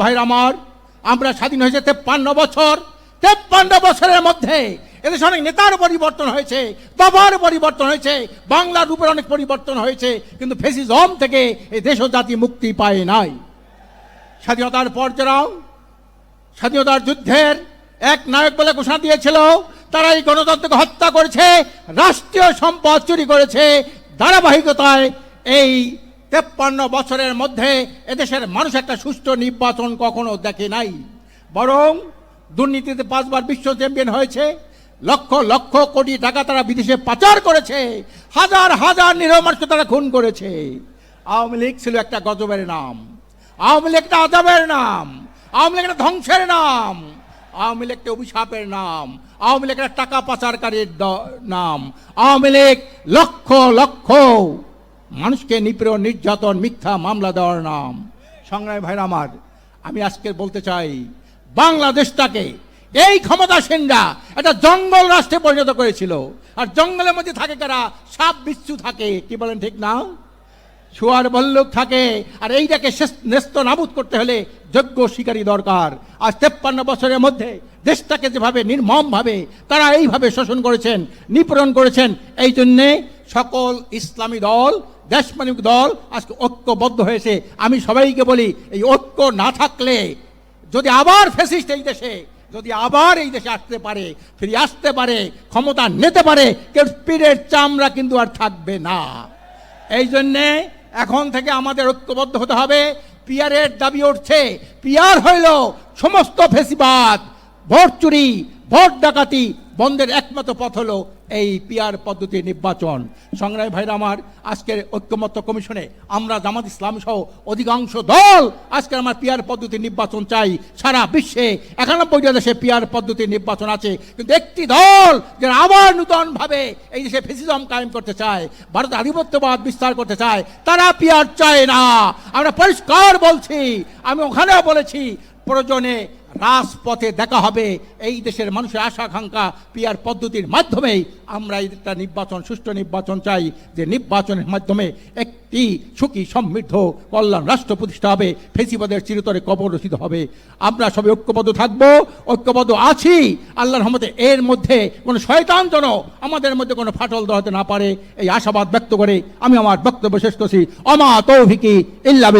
ভাইর আমার, আমরা স্বাধীন হয়েছে তেপ্পান্ন বছর। তেপ্পান্ন বছরের মধ্যে এদেশে অনেক নেতার পরিবর্তন হয়েছে, বাবার পরিবর্তন হয়েছে, বাংলার রূপের অনেক পরিবর্তন হয়েছে, কিন্তু ফেসিজম থেকে এই দেশ ও জাতি মুক্তি পায় নাই। স্বাধীনতার পর যারা স্বাধীনতার যুদ্ধের এক নায়ক বলে ঘোষণা দিয়েছিল, তারা এই গণতন্ত্রকে হত্যা করেছে, রাষ্ট্রীয় সম্পদ চুরি করেছে, ধারাবাহিকতায় এই তেপ্পান্ন বছরের মধ্যে এদেশের মানুষ একটা সুষ্ঠু নির্বাচন কখনো দেখে নাই। বরং দুর্নীতিতে পাঁচবার বিশ্ব চ্যাম্পিয়ন হয়েছে, লক্ষ লক্ষ কোটি টাকা তারা বিদেশে পাচার করেছে, হাজার হাজার নিরহ তারা খুন করেছে। আওয়ামী লীগ ছিল একটা গজবের নাম, আওয়ামী লীগ একটা আজাবের নাম, আওয়ামী লীগ একটা ধ্বংসের নাম, আওয়ামী লীগ একটা অভিশাপের নাম, আওয়ামী লীগ একটা টাকা পাচারকারীর নাম, আওয়ামী লীগ লক্ষ লক্ষ মানুষকে নিপীড়ন, নির্যাতন, মিথ্যা মামলা দেওয়ার নাম। সংগ্রামী ভাইরা আমার, আমি আজকে বলতে চাই, বাংলাদেশটাকে এই ক্ষমতাসীনরা একটা জঙ্গল রাষ্ট্রে পরিণত করেছিল। আর জঙ্গলের মধ্যে থাকে কারা? সাপ বিচ্ছু থাকে, কি বলেন ঠিক না? শুয়ার বল্লুক থাকে, আর এইটাকে নেস্ত নাবুদ করতে হলে যোগ্য শিকারী দরকার। আজ তেপ্পান্ন বছরের মধ্যে দেশটাকে যেভাবে নির্মমভাবে তারা এইভাবে শোষণ করেছেন, নিপীড়ন করেছেন, এই জন্যে সকল ইসলামী দল দেশমানিক দল আজকে ঐক্যবদ্ধ হয়েছে। আমি সবাইকে বলি, এই ঐক্য না থাকলে, যদি আবার ফেসিস্ট এই দেশে, যদি আবার এই দেশে আসতে পারে, ফিরে আসতে পারে, ক্ষমতা নিতে পারে, কেউ পীরের চামড়া কিন্তু আর থাকবে না। এই জন্যে এখন থেকে আমাদের ঐক্যবদ্ধ হতে হবে। পিয়ারের দাবি উঠছে, পিয়ার হইল সমস্ত ফেসিবাদ, ভোট চুরি, ভোট ডাকাতি বন্ধের একমাত্র পথ হলো এই পিয়ার পদ্ধতি নির্বাচন। সংগ্রামী ভাইরা আমার, আজকের ঐক্যমত্য কমিশনে আমরা জামাত ইসলাম সহ অধিকাংশ দল আজকের আমার পিয়ার পদ্ধতি নির্বাচন চাই। সারা বিশ্বে একানব্বইটা দেশে পিয়ার পদ্ধতি নির্বাচন আছে। কিন্তু একটি দল যারা আবার নূতনভাবে এই দেশে ফেসিজম কায়েম করতে চায়, ভারত আধিপত্যবাদ বিস্তার করতে চায়, তারা পিয়ার চায় না। আমরা পরিষ্কার বলছি, আমি ওখানেও বলেছি, প্রয়োজনে রাজপথে দেখা হবে। এই দেশের মানুষের আশা আকাঙ্ক্ষা পিয়ার পদ্ধতির মাধ্যমেই আমরা একটা নির্বাচন, সুষ্ঠু নির্বাচন চাই, যে নির্বাচনের মাধ্যমে একটি সুখী, সমৃদ্ধ, কল্যাণ রাষ্ট্র প্রতিষ্ঠা হবে, ফেসিবাদের চিরতরে কবর রচিত হবে। আমরা সবাই ঐক্যবদ্ধ থাকব, ঐক্যবদ্ধ আছি। আল্লাহর রহমতে এর মধ্যে কোনো শয়তান যেন আমাদের মধ্যে কোনো ফাটল দেওয়াতে না পারে। এই আশাবাদ ব্যক্ত করে আমি আমার বক্তব্য শেষ করছি। অমা তৌফিকি ইল্লা